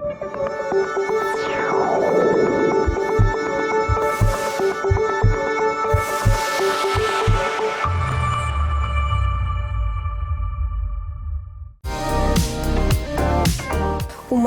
У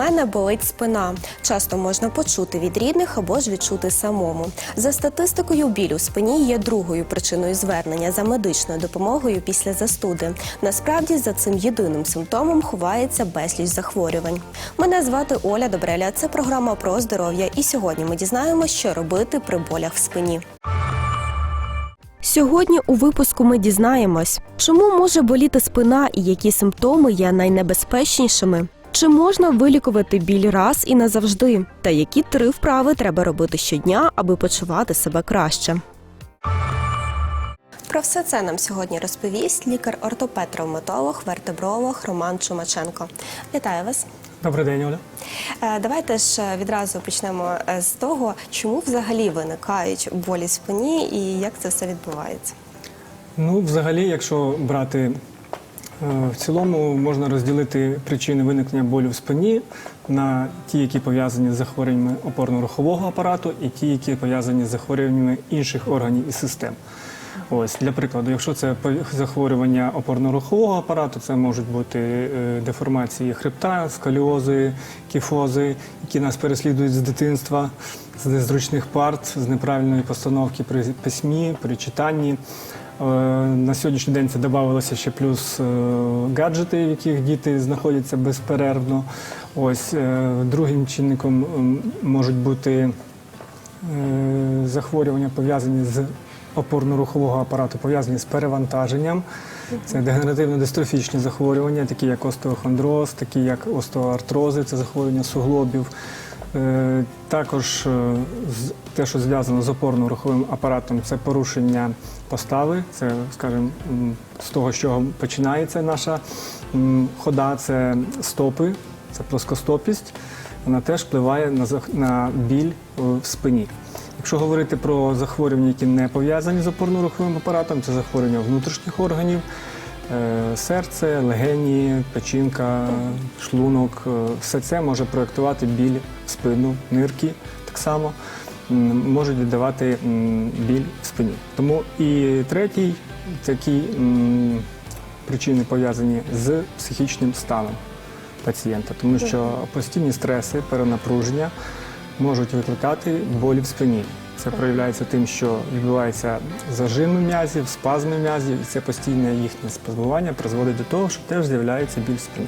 мене болить спина. Часто можна почути від рідних або ж відчути самому. За статистикою, біль у спині є другою причиною звернення за медичною допомогою після застуди. Насправді за цим єдиним симптомом ховається безліч захворювань. Мене звати Оля Добреля. Це програма про здоров'я. І сьогодні ми дізнаємося, що робити при болях в спині. Сьогодні у випуску ми дізнаємось, чому може боліти спина і які симптоми є найнебезпечнішими. Чи можна вилікувати біль раз і назавжди? Та які три вправи треба робити щодня, аби почувати себе краще? Про все це нам сьогодні розповість лікар-ортопед-травматолог, вертебролог Роман Чумаченко. Вітаю вас. Добрий день, Оля. Е, Давайте ж е, відразу почнемо е, з того, чому взагалі виникають болі спині і як це все відбувається. Ну, взагалі, якщо брати в цілому, можна розділити причини виникнення болю в спині на ті, які пов'язані з захворюваннями опорно-рухового апарату, і ті, які пов'язані з захворюваннями інших органів і систем. Ось для прикладу, якщо це захворювання опорно-рухового апарату, це можуть бути е, деформації хребта, сколіози, кіфози, які нас переслідують з дитинства, з незручних парт, з неправильної постановки при письмі, при читанні. Е, На сьогоднішній день це додавалося ще плюс е, гаджети, в яких діти знаходяться безперервно. Ось е, другим чинником можуть бути захворювання пов'язані з опорно-рухового апарату, пов'язані з перевантаженням. Це дегенеративно-дистрофічні захворювання, такі як остеохондроз, такі як остеоартрози, це захворювання суглобів. Е, Також е, те, що зв'язано з опорно-руховим апаратом, це порушення постави. Це, скажімо, з того, з чого починається наша хода, це стопи, це плоскостопість. Вона теж впливає на, біль в спині. Якщо говорити про захворювання, які не пов'язані з опорно-руховим апаратом, це захворювання внутрішніх органів, серце, легені, печінка, шлунок. е, Все це може проєктувати біль в спину, нирки так само можуть віддавати біль в спині. Тому і третій такі причини пов'язані з психічним станом пацієнта, тому що постійні стреси, перенапруження можуть викликати болі в спині. Це проявляється тим, що відбувається зажими м'язів, спазми м'язів, і це постійне їхнє спазмування призводить до того, що теж з'являється біль в спині.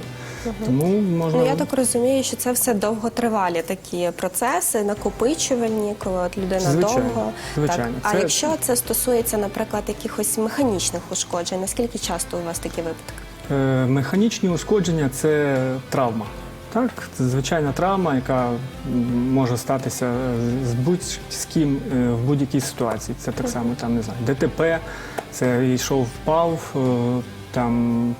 Тому можна Ну я так розумію, що це все довготривалі такі процеси, накопичувальні, коли от людина Звичайно, довго. звичайно. Так. А Це- якщо це стосується, наприклад, якихось механічних ушкоджень, наскільки часто у вас такі випадки? Е, Механічні ушкодження це травма. Так, це звичайна травма, яка може статися е, з будь-з ким е, в будь-якій ситуації. Це так само там не знаю, ДТП, це йшов, впав, е, там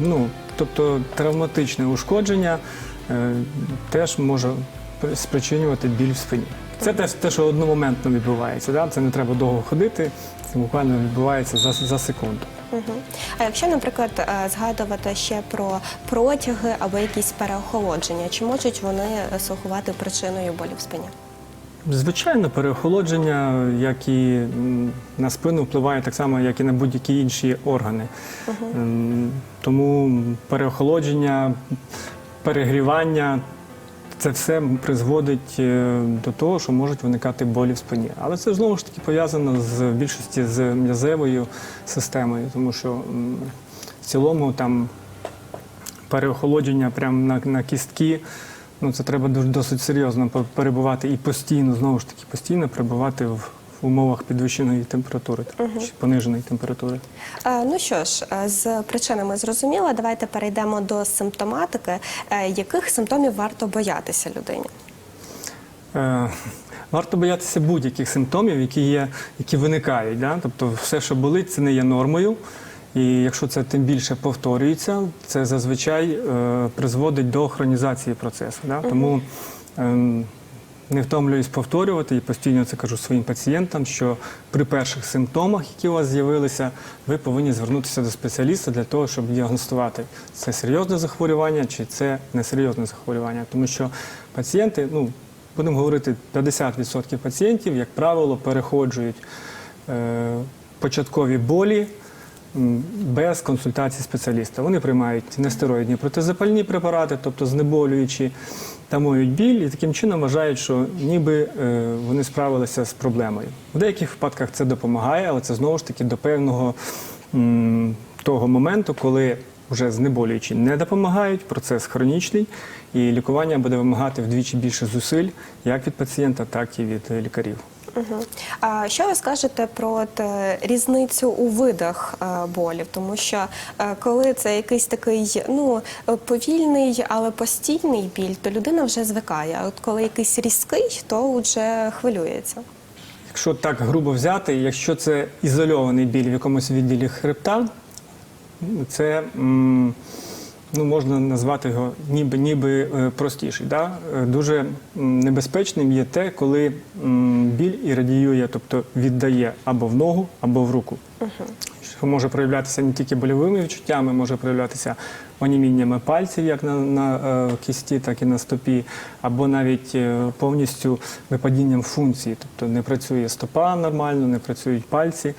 ну, тобто травматичне ушкодження теж може спричинювати біль в спині. Це теж те, що одномоментно відбувається. Да? Це не треба довго ходити, це буквально відбувається за, за секунду. Угу. А якщо, наприклад, е, згадувати ще про протяги або якісь переохолодження, чи можуть вони слугувати причиною болі в спині? Звичайно, переохолодження, як і на спину, впливає так само, як і на будь-які інші органи. Ем, Тому переохолодження, перегрівання це все призводить е, до того, що можуть виникати болі в спині. Але це знову ж таки пов'язано з більшості з м'язевою системою, тому що в цілому там переохолодження прямо на, на кістки. Ну, це треба досить серйозно перебувати і постійно, знову ж таки, постійно перебувати в умовах підвищеної температури чи пониженої температури. Е, Ну що ж, е, з причинами зрозуміло. Давайте перейдемо до симптоматики. Е, Яких симптомів варто боятися людині? Е, Варто боятися будь-яких симптомів, які є, які виникають. Да? Тобто, все, що болить, це не є нормою. І якщо це тим більше повторюється, це зазвичай е, призводить до хронізації процесу. Да? Тому ем, не втомлююсь повторювати і постійно це кажу своїм пацієнтам, що при перших симптомах, які у вас з'явилися, ви повинні звернутися до спеціаліста для того, щоб діагностувати, це серйозне захворювання чи це несерйозне захворювання. Тому що пацієнти, ну будемо говорити, 50% пацієнтів, як правило, переходжують е, початкові болі без консультації спеціаліста. Вони приймають нестероїдні протизапальні препарати, тобто знеболюючі, тамують біль і таким чином вважають, що ніби е, вони справилися з проблемою. В деяких випадках це допомагає, але це знову ж таки до певного того моменту, коли вже знеболюючі не допомагають, процес хронічний, і лікування буде вимагати вдвічі більше зусиль як від пацієнта, так і від лікарів. Угу. А що ви скажете про от, е, різницю у видах е, болів? Тому що е, коли це якийсь такий ну е, повільний, але постійний біль, то людина вже звикає. А от коли якийсь різкий, то вже хвилюється. Якщо так грубо взяти, якщо це ізольований біль в якомусь відділі хребта, це м, ну, можна назвати його ніби, ніби е, простіший. Да? Е, Дуже небезпечним є те, коли біль і радіює, тобто віддає або в ногу, або в руку. Що може проявлятися не тільки больовими відчуттями, може проявлятися оніміннями пальців, як на, на е, кісті, так і на стопі, або навіть е, повністю випадінням функції, тобто не працює стопа нормально, не працюють пальці.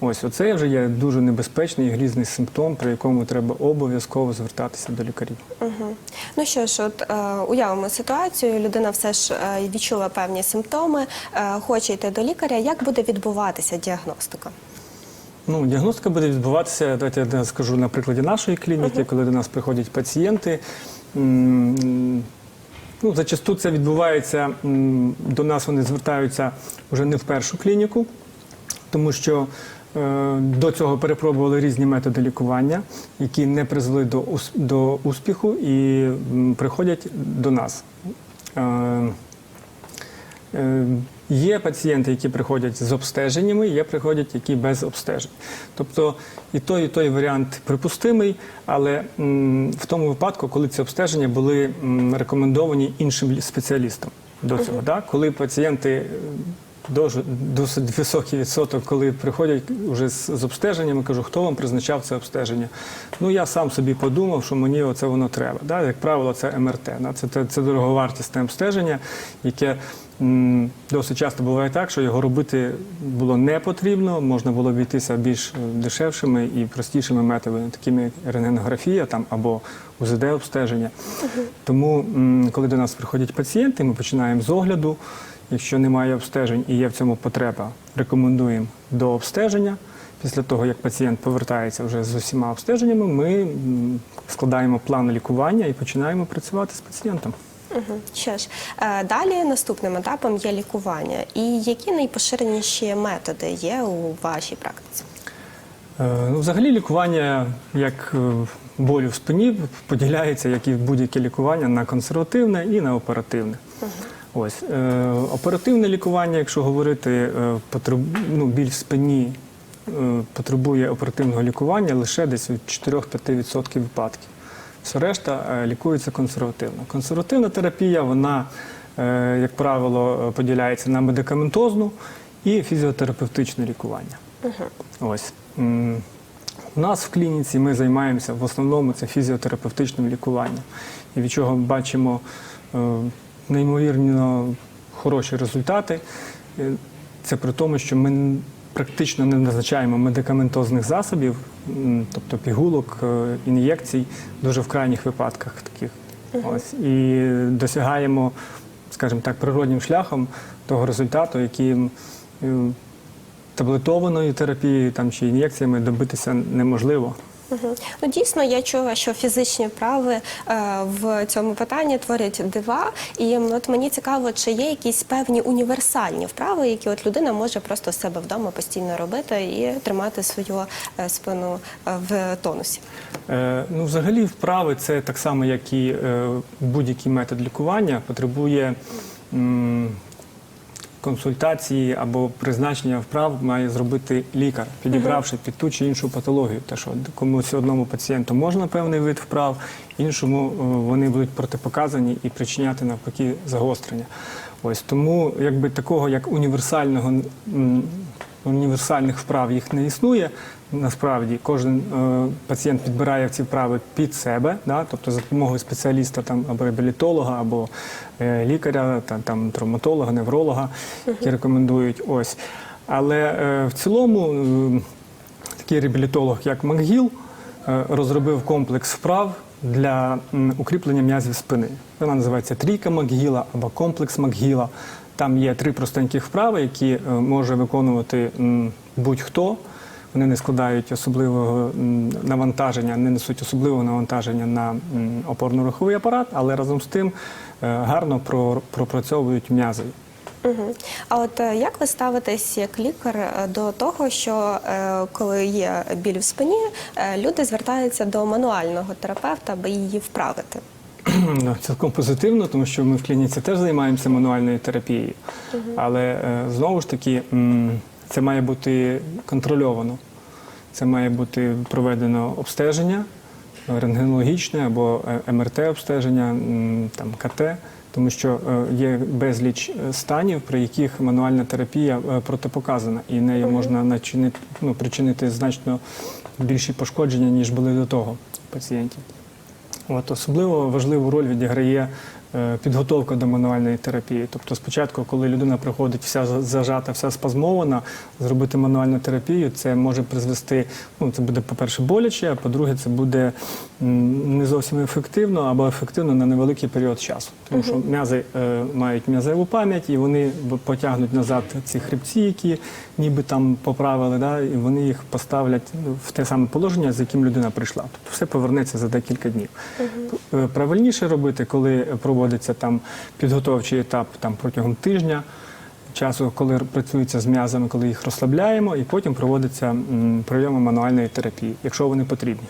Ось оце вже є дуже небезпечний і грізний симптом, при якому треба обов'язково звертатися до лікарів. Угу. Ну що ж, от е, уявимо ситуацію. Людина все ж е, відчула певні симптоми, е, хоче йти до лікаря. Як буде відбуватися діагностика? Ну, діагностика буде відбуватися, давайте я скажу на прикладі нашої клініки, коли до нас приходять пацієнти. М, Ну, зачасту це відбувається, м, до нас вони звертаються вже не в першу клініку, тому що е, до цього перепробували різні методи лікування, які не призвели до, ус- до успіху і м, приходять до нас. Е, Е, Є пацієнти, які приходять з обстеженнями, є приходять, які без обстежень. Тобто і той, і той варіант припустимий, але в тому випадку, коли ці обстеження були рекомендовані іншим лі- спеціалістам до цього, да? коли пацієнти е, дуже, досить високий відсоток, коли приходять вже з, обстеженнями, кажу, хто вам призначав це обстеження? Ну я сам собі подумав, що мені оце воно треба. Да? Як правило, це МРТ. Да? Це, це, це дороговартісне обстеження, яке досить часто буває так, що його робити було не потрібно, можна було обійтися більш е, дешевшими і простішими методами, такими як рентгенографія там або УЗД обстеження. Тому, коли до нас приходять пацієнти, ми починаємо з огляду. Якщо немає обстежень і є в цьому потреба, рекомендуємо до обстеження. Після того, як пацієнт повертається вже з усіма обстеженнями, ми складаємо план лікування і починаємо працювати з пацієнтом. Угу. Що ж, е, далі наступним етапом є лікування. І які найпоширеніші методи є у вашій практиці? Е, Ну, взагалі лікування як е, болю в спині поділяється, як і будь-яке лікування, на консервативне і на оперативне. Ось е, оперативне лікування, якщо говорити, е, потреб... ну, біль в спині е, потребує оперативного лікування лише десь від 4-5% випадків. Все решта е, лікується консервативно. Консервативна терапія, вона, е, як правило, поділяється на медикаментозну і фізіотерапевтичне лікування. Ось. М, У нас в клініці ми займаємося в основному це фізіотерапевтичним лікуванням. І від чого бачимо е, неймовірно хороші результати. Е, Це при тому, що ми практично не назначаємо медикаментозних засобів, тобто пігулок, е, ін'єкцій, дуже в крайніх випадках таких. Ось. І досягаємо, скажімо так, природнім шляхом того результату, яким е, таблетованою терапією там, чи ін'єкціями добитися неможливо. Ну дійсно, я чула, що фізичні вправи е, в цьому питанні творять дива. І от мені цікаво, чи є якісь певні універсальні вправи, які от людина може просто себе вдома постійно робити і тримати свою е, спину е, в тонусі. Ну, взагалі, вправи це так само, як і будь-який метод лікування, потребує консультації або призначення вправ має зробити лікар, підібравши під ту чи іншу патологію. Те, що комусь одному пацієнту можна певний вид вправ, іншому е, вони будуть протипоказані і причиняти навпаки загострення. Ось тому, якби такого як універсального універсальних вправ їх не існує. Насправді кожен е, пацієнт підбирає ці вправи під себе, да? тобто за допомогою спеціаліста там або реабілітолога, або е, лікаря, та, там травматолога, невролога, які рекомендують ось. Але е, в цілому е, такий реабілітолог, як МакГіл, е, розробив комплекс вправ для м, укріплення м'язів спини. Вона називається трійка МакГіла або комплекс МакГіла. Там є три простеньких вправи, які е, може виконувати будь-хто. Вони не складають особливого навантаження, не несуть особливого навантаження на опорно-руховий апарат, але разом з тим е, гарно пропрацьовують м'язи. Угу. А от е, як ви ставитесь як лікар е, до того, що е, коли є біль в спині, е, люди звертаються до мануального терапевта, аби її вправити? Ну, Цілком позитивно, тому що ми в клініці теж займаємося мануальною терапією. Але е, знову ж таки, м, це має бути контрольовано. Це має бути проведено обстеження рентгенологічне або е, МРТ-обстеження, там КТ, тому що е, є безліч е, станів, при яких мануальна терапія протипоказана, і нею можна начинити, ну, причинити значно більші пошкодження, ніж були до того пацієнтів. От особливо важливу роль відіграє підготовка до мануальної терапії. Тобто, спочатку, коли людина приходить вся зажата, вся спазмована, зробити мануальну терапію, це може призвести. Ну, це буде, по-перше, боляче, а по-друге, це буде не зовсім ефективно або ефективно на невеликий період часу. Тому що м'язи е, мають м'язеву пам'ять, і вони потягнуть назад ці хребці, які ніби там поправили, да, і вони їх поставлять в те саме положення, з яким людина прийшла. Тобто все повернеться за декілька днів. Е, Правильніше робити, коли проводиться там підготовчий етап там протягом тижня. Часу, коли працюється з м'язами, коли їх розслабляємо, і потім проводиться прийоми мануальної терапії, якщо вони потрібні.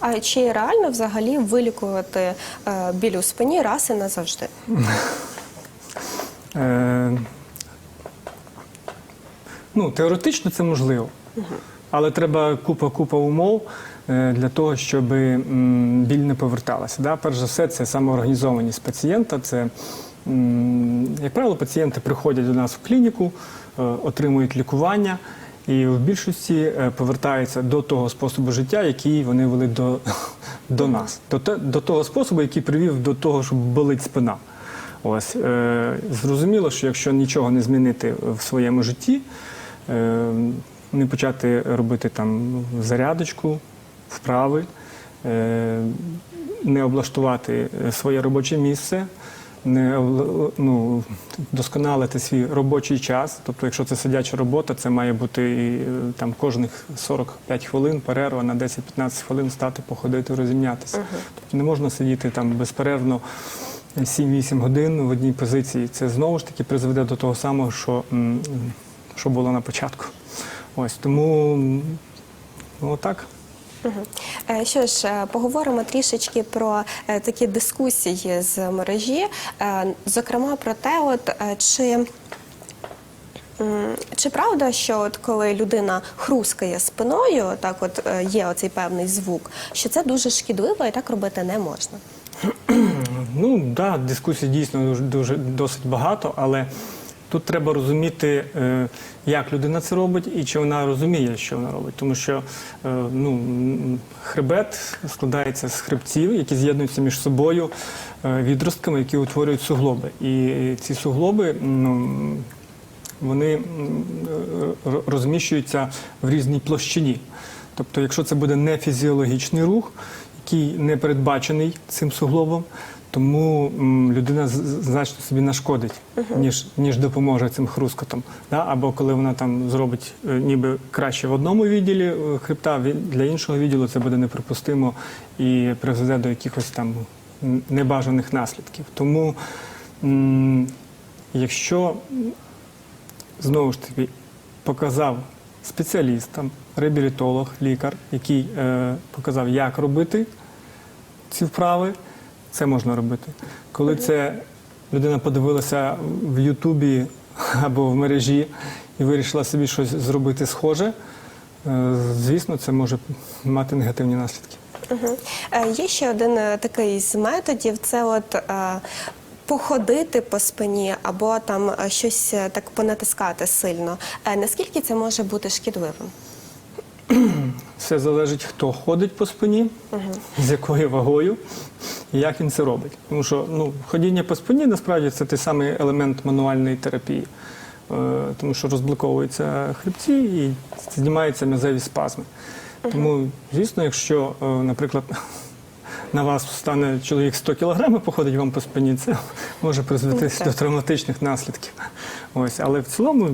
А чи реально взагалі вилікувати е, біль у спині раз і назавжди? Е, ну, теоретично це можливо. Але треба купа купа умов для того, щоб біль не поверталася. Да? Перш за все, це самоорганізованість пацієнта. Це, як правило, пацієнти приходять до нас в клініку, е, отримують лікування. І в більшості е, повертаються до того способу життя, який вони вели до, до нас, до, до того способу, який привів до того, щоб болить спина. Ось е, зрозуміло, що якщо нічого не змінити в своєму житті, е, не почати робити там зарядочку, вправи, е, не облаштувати своє робоче місце, не ну, вдосконалити свій робочий час. Тобто, якщо це сидяча робота, це має бути і, е, там кожних 45 хвилин перерва на 10-15 хвилин стати, походити, розімнятися. Тобто не можна сидіти там безперервно 7-8 годин в одній позиції. Це знову ж таки призведе до того самого, що, що було на початку. Ось тому ну, отак. Е, Що ж, е, поговоримо трішечки про е, такі дискусії з мережі, зокрема про те, от чи. Чи правда, що от коли людина хрускає спиною, так от є оцей певний звук, що це дуже шкідливо і так робити не можна? Ну так, да, дискусій дійсно дуже досить багато, але тут треба розуміти, е, як людина це робить і чи вона розуміє, що вона робить. Тому що е, ну, хребет складається з хребців, які з'єднуються між собою е, відростками, які утворюють суглоби. І ці суглоби. ну, вони розміщуються в різній площині. Тобто, якщо це буде не фізіологічний рух, який не передбачений цим суглобом, тому м, людина значно собі нашкодить, ніж, ніж допоможе цим хрускотом. Да? Або коли вона там зробить е, ніби краще в одному відділі е, хребта, ві- для іншого відділу це буде неприпустимо і призведе до якихось там м, небажаних наслідків. Тому, м, якщо знову ж таки показав спеціаліст, там, реабілітолог, лікар, який е, показав, як робити ці вправи, це можна робити. Коли це людина подивилася в Ютубі або в мережі і вирішила собі щось зробити схоже, е, звісно, це може мати негативні наслідки. Угу. Є ще один е, такий з методів: це от. е, Походити по спині або там щось так понатискати сильно. Наскільки це може бути шкідливим? Все залежить, хто ходить по спині, з якою вагою і як він це робить. Тому що ну, ходіння по спині насправді це той самий елемент мануальної терапії, Е, тому що розблоковуються хребці і знімаються м'язеві спазми. Тому, звісно, якщо, е, наприклад, на вас стане чоловік 100 кілограмів, походить вам по спині, це може призвести Ну, до травматичних наслідків. Ось, але в цілому,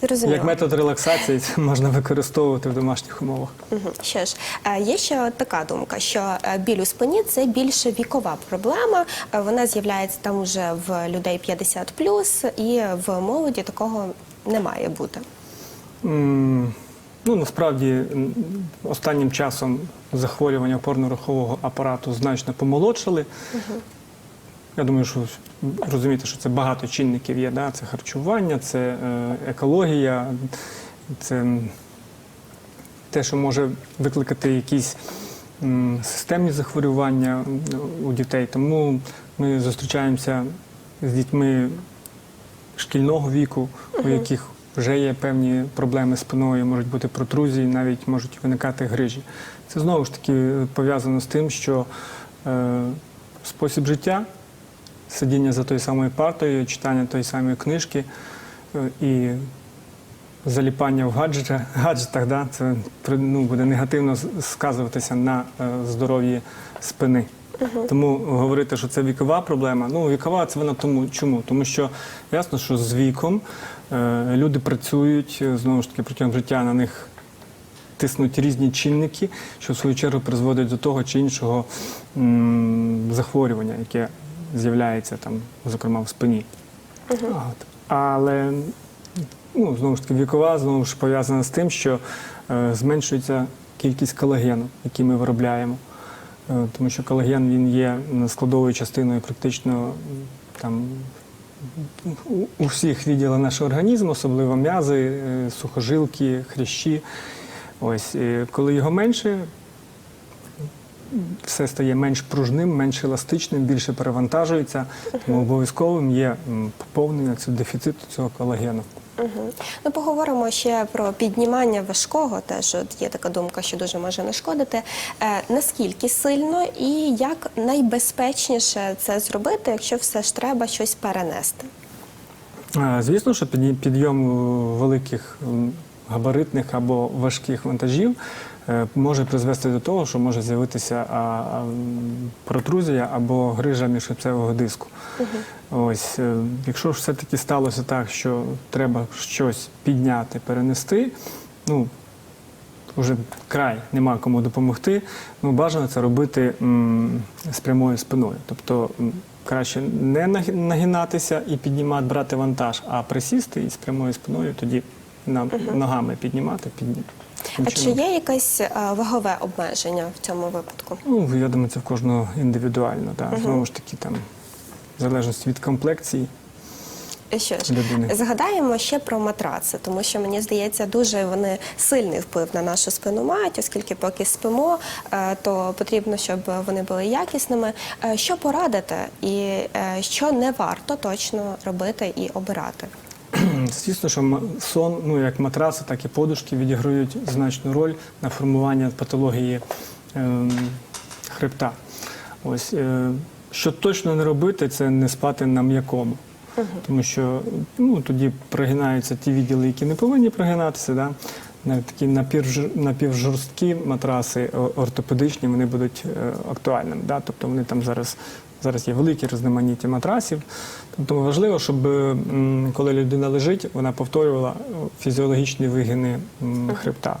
Зрозуміло. як метод релаксації, це можна використовувати в домашніх умовах. Мгм. Що ж, е, є ще така думка, що е, біль у спині це більше вікова проблема. Е, Вона з'являється там уже в людей 50 і в молоді такого не має бути. М, Ну, насправді, останнім часом захворювання опорно-рухового апарату значно помолодшали. Я думаю, що розумієте, що це багато чинників є. Да? Це харчування, це е, екологія, це те, що може викликати якісь системні захворювання у дітей. Тому ми зустрічаємося з дітьми шкільного віку, у яких вже є певні проблеми з спиною, можуть бути протрузії, навіть можуть виникати грижі. Це знову ж таки пов'язано з тим, що е, спосіб життя, сидіння за тою самою партою, читання тої самої книжки е, і заліпання в гаджетах, гаджетах да, це ну, буде негативно сказуватися на е, здоров'ї спини. Тому говорити, що це вікова проблема. Ну, вікова це вона тому чому? Тому що ясно, що з віком е, люди працюють е, знову ж таки протягом життя на них тиснуть різні чинники, що в свою чергу призводить до того чи іншого м, захворювання, яке з'являється там, зокрема в спині. От. Але ну, знову ж таки вікова знову ж пов'язана з тим, що е, зменшується кількість колагену, який ми виробляємо. Е, тому що колаген він є складовою частиною практично там. У, у всіх відділах нашого організму, особливо м'язи, е, сухожилки, хрящі. Ось, коли його менше, все стає менш пружним, менш еластичним, більше перевантажується. Тому обов'язковим є поповнення цього дефіциту цього колагену. Угу. Ну, поговоримо ще про піднімання важкого. Теж от є така думка, що дуже може нашкодити. Е, наскільки сильно і як найбезпечніше це зробити, якщо все ж треба щось перенести? А, Звісно, що підйом е, великих габаритних або важких вантажів е, може призвести до того, що може з'явитися протрузія або грижа міжхребцевого диску. Ось, е, якщо ж все-таки сталося так, що треба щось підняти, перенести, ну, вже край нема кому допомогти. Ну, бажано це робити м, з прямою спиною. Тобто м, краще не нагинатися і піднімати, брати вантаж, а присісти і з прямою спиною тоді на, ногами піднімати. Підні... А чи є якесь е, вагове обмеження в цьому випадку? Ну, я думаю, це в кожного індивідуально. Да. Знову ж таки, там, в залежності від комплекції. Що ж, Людини. згадаємо ще про матраци, тому що мені здається, дуже вони сильний вплив на нашу спину мають, оскільки поки спимо, е, то потрібно, щоб вони були якісними. Е, Що порадити і що не варто точно робити і обирати? Звісно, що сон, ну як матраси, так і подушки відіграють значну роль на формування патології ем, хребта. Ось е, що точно не робити, це не спати на м'якому. Тому що ну, тоді прогинаються ті відділи, які не повинні прогинатися. Да? Навіть такі напівжорсткі матраси ортопедичні вони будуть е, актуальними. Да? Тобто вони там зараз, зараз є великі різноманіття матрасів. Тобто важливо, щоб коли людина лежить, вона повторювала е, фізіологічні вигини хребта.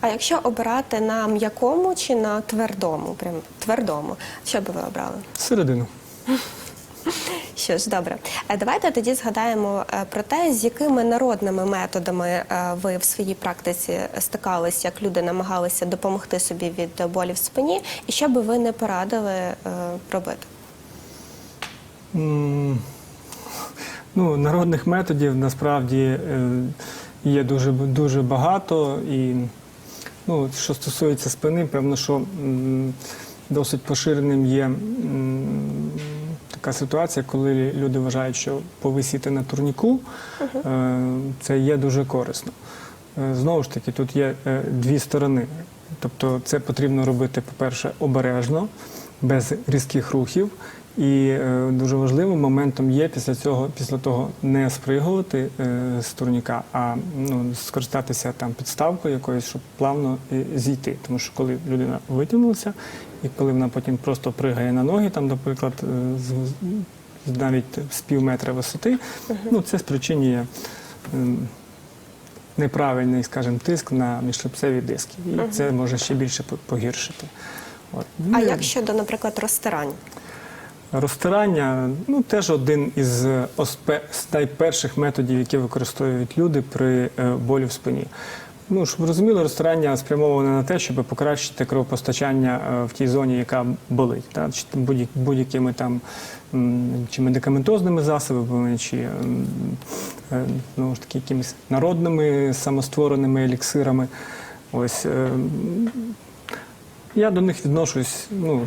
А якщо обирати на м'якому чи на твердому, прям твердому, що би ви обрали? Середину. Що ж, добре. Е, Давайте тоді згадаємо е, про те, з якими народними методами е, ви в своїй практиці стикались, як люди намагалися допомогти собі від болі в спині, і що би ви не порадили робити? Ну, народних методів насправді є дуже, дуже багато. І ну, що стосується спини, певно, що досить поширеним є така ситуація, коли люди вважають, що повисіти на турніку е, це є дуже корисно. Е, Знову ж таки, тут є е, дві сторони. Тобто, це потрібно робити, по-перше, обережно, без різких рухів. І е, дуже важливим моментом є після цього, після того не спригувати е, з турніка, а ну, скористатися там підставкою якоюсь, щоб плавно е, зійти. Тому що коли людина витягнулася, і коли вона потім просто пригає на ноги, там, наприклад, е, з, з- навіть з пів метра висоти, ну це спричинює. ем, Неправильний, скажімо, тиск на міжхребцеві диски, і це може ще більше погіршити. От. А Ну, як щодо, наприклад, розтирань? Розтирання ну теж один із е, найперших методів, які використовують люди при е, болі в спині. Ну, щоб розуміли, розтирання спрямоване на те, щоб покращити кровопостачання е, в тій зоні, яка болить. Та? Чи будь-якими там чи медикаментозними засобами, чи ну, ж таки, якимись народними самоствореними еліксирами. Ось е, я до них відношусь ну,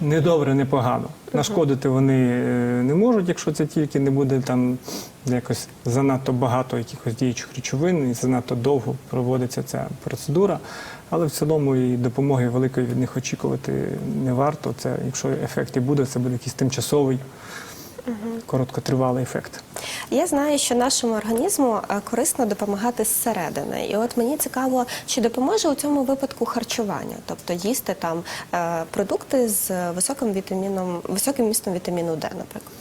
не добре, не погано. Нашкодити вони е, не можуть, якщо це тільки не буде там якось занадто багато якихось діючих речовин і занадто довго проводиться ця процедура. Але в цілому і допомоги великої від них очікувати не варто. Це, якщо ефект і буде, це буде якийсь тимчасовий, короткотривалий ефект. Я знаю, що нашому організму е, корисно допомагати зсередини. І от мені цікаво, чи допоможе у цьому випадку харчування, тобто їсти там е, продукти з високим вітаміном, високим містом вітаміну Д, наприклад.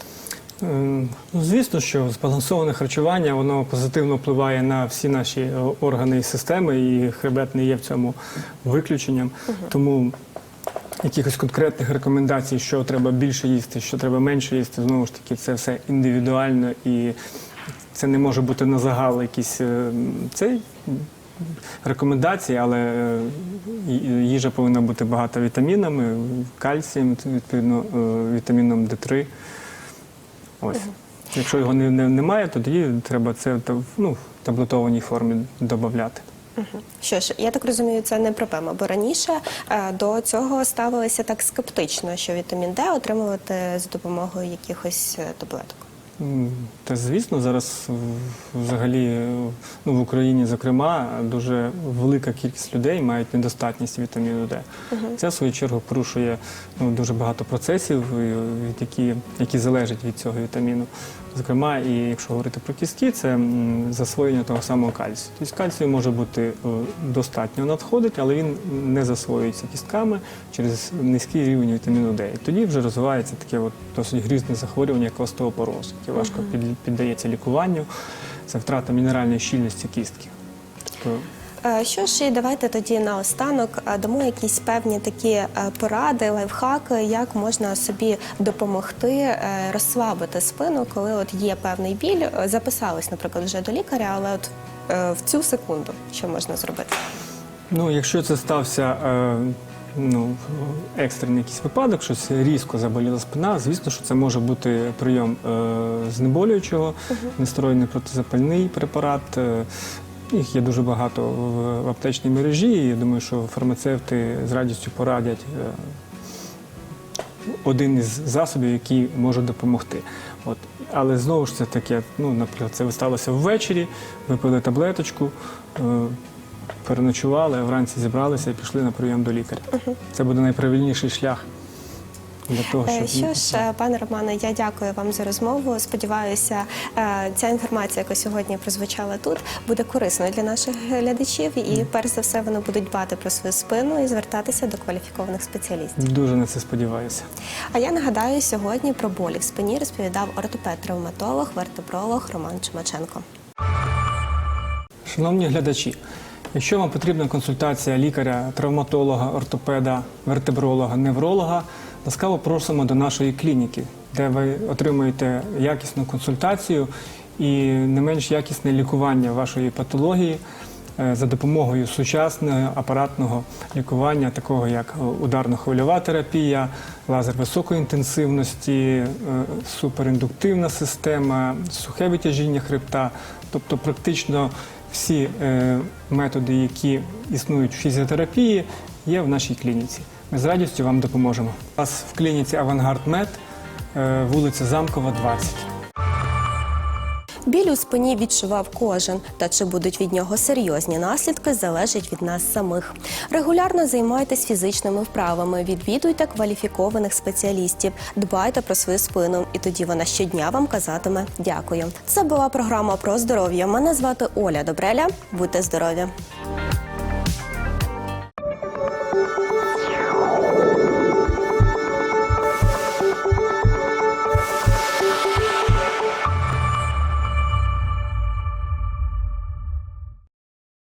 Е, Ну, звісно, що збалансоване харчування воно позитивно впливає на всі наші е, органи і системи, і хребет не є в цьому виключенням. Тому якихось конкретних рекомендацій, що треба більше їсти, що треба менше їсти, знову ж таки, це все індивідуально і це не може бути на загал якісь е, цей. Рекомендації, але е, їжа повинна бути багата вітамінами, кальцієм, відповідно, е, вітаміном Д3. Ось. Якщо його не, не, немає, тоді треба це та- ну, в таблетованій формі додати. Що ж, я так розумію, це не проблема, бо раніше е, до цього ставилися так скептично, що вітамін Д отримувати за допомогою якихось е, таблеток. Та звісно, зараз взагалі ну, в Україні, зокрема, дуже велика кількість людей мають недостатність вітаміну Д. Це в свою чергу порушує ну, дуже багато процесів, від які, які залежать від цього вітаміну. Зокрема, і якщо говорити про кістки, це засвоєння того самого кальцію. Тобто кальцію може бути е, достатньо надходить, але він не засвоюється кістками через низький рівень вітаміну Д. І тоді вже розвивається таке от досить грізне захворювання, як остеопороз, яке важко під- піддається лікуванню. Це втрата мінеральної щільності кістки. Тобто Що ж, і давайте тоді наостанок е, дамо якісь певні такі е, поради, лайфхаки, як можна собі допомогти е, розслабити спину, коли от є певний біль. Е, Записались, наприклад, вже до лікаря, але от е, в цю секунду що можна зробити? Ну, якщо це стався е, ну, екстрений якийсь випадок, щось різко заболіла спина, звісно, що це може бути прийом е, знеболюючого, нестероїдний протизапальний препарат. Їх є дуже багато в, в аптечній мережі. і Я думаю, що фармацевти з радістю порадять е, один із засобів, який може допомогти. От. Але знову ж це таке, ну, наприклад, це сталося ввечері, випили таблеточку, е, переночували, а вранці зібралися і пішли на прийом до лікаря. Це буде найправильніший шлях для того, Е, щоб Що ж, е, пане Романе, я дякую вам за розмову. Сподіваюся, е, ця інформація, яка сьогодні прозвучала тут, буде корисною для наших глядачів. І перш за все вони будуть дбати про свою спину і звертатися до кваліфікованих спеціалістів. дуже на це сподіваюся. А я нагадаю, сьогодні про болі в спині розповідав ортопед-травматолог, вертебролог Роман Чумаченко. Шановні глядачі, якщо вам потрібна консультація лікаря, травматолога, ортопеда, вертебролога, невролога, ласкаво просимо до нашої клініки, де ви отримуєте якісну консультацію і не менш якісне лікування вашої патології. е, за допомогою сучасного апаратного лікування, такого як ударно-хвильова терапія, лазер високої інтенсивності, е, суперіндуктивна система, сухе витяжіння хребта, тобто практично всі е, методи, які існують в фізіотерапії, є в нашій клініці. Ми з радістю вам допоможемо. У нас в клініці Авангард Мед, е, вулиця Замкова, 20. Біль у спині відчував кожен, та чи будуть від нього серйозні наслідки, залежить від нас самих. Регулярно займайтесь фізичними вправами, відвідуйте кваліфікованих спеціалістів, дбайте про свою спину, і тоді вона щодня вам казатиме дякую. Це була програма про здоров'я. Мене звати Оля Добреля. Будьте здорові!